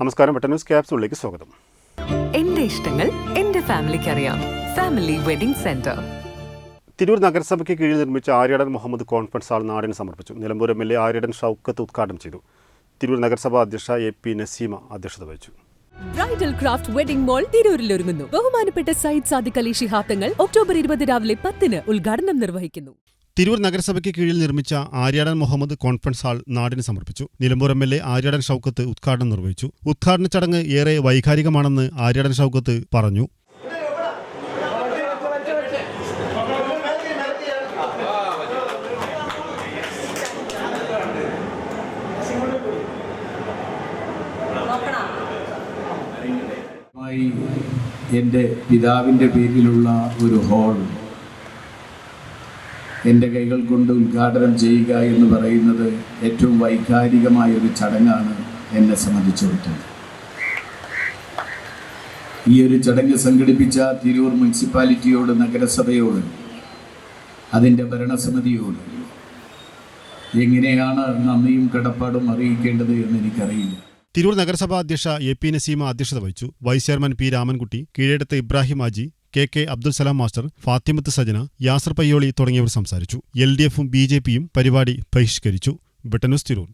നമസ്കാരം. ന്യൂസ് ക്യാപ്സുകളിലേക്ക് സ്വാഗതം. എന്റെ ഇഷ്ടങ്ങൾ എന്റെ ഫാമിലിക്ക് അറിയാം ഫാമിലി വെഡിംഗ് സെന്റർ. തിരൂർ നഗരസഭയ്ക്ക് കീഴിൽ നിർമ്മിച്ച ആര്യടൻ മുഹമ്മദ് കോൺഫറൻസ് ഹാൾ നാടിന് സമർപ്പിച്ചു. Nilambur M L A Aryadan Shoukath ഉദ്ഘാടനം ചെയ്തു. തിരൂർ നഗരസഭാ അധ്യക്ഷ എ പി നസീമ അധ്യക്ഷത വഹിച്ചു. ബ്രൈഡൽ ക്രാഫ്റ്റ് വെഡിംഗ് മോൾ തിരൂരിൽ ഒരുങ്ങുന്നു. ബഹുമാനപ്പെട്ട സയ്യിദ് സാദിഖ് അലി ശിഹാബ് തങ്ങൾ ഒക്ടോബർ ഇരുപത് രാവിലെ പത്തിന് ഉദ്ഘാടനം നിർവഹിക്കുന്നു. തിരൂർ നഗരസഭയ്ക്ക് കീഴിൽ നിർമ്മിച്ച ആര്യാടൻ മുഹമ്മദ് കോൺഫറൻസ് ഹാൾ നാടിന് സമർപ്പിച്ചു. Nilambur M L A Aryadan Shoukath ഉദ്ഘാടനം നിർവഹിച്ചു. ഉദ്ഘാടന ചടങ്ങ് ഏറെ വൈകാരികമാണെന്ന് ആര്യാടൻ ഷൗക്കത്ത് പറഞ്ഞു. എന്റെ എന്റെ പിതാവിന്റെ പേരിലുള്ള ഒരു ഹോൾ എന്റെ കൈകൾ കൊണ്ട് ഉദ്ഘാടനം ചെയ്യുക എന്ന് പറയുന്നത് ഏറ്റവും വൈകാരികമായ ഒരു ചടങ്ങാണ് എന്നെ സംബന്ധിച്ചിടത്തോളം. ഈ ഒരു ചടങ്ങ് സംഘടിപ്പിച്ച തിരൂർ മുനിസിപ്പാലിറ്റിയോട് നഗരസഭയോട് അതിന്റെ ഭരണസമിതിയോട് എങ്ങനെയാണ് നന്ദിയും കടപ്പാടും അറിയിക്കേണ്ടത് എന്ന് എനിക്കറിയില്ല. തിരൂർ നഗരസഭാ അധ്യക്ഷ എ പി നസീമ അധ്യക്ഷത വഹിച്ചു. Vice chairman P Ramankutty Keezhadath Ibrahim Haji K K Abdul Salam master Fathimath Sajana Yasar Payyoli തുടങ്ങിയവർ സംസാരിച്ചു. എൽ ഡി എഫും ബി ജെ പിയും പരിപാടി ബഹിഷ്കരിച്ചു. ബ്രിട്ടനുസ് തിരൂർ.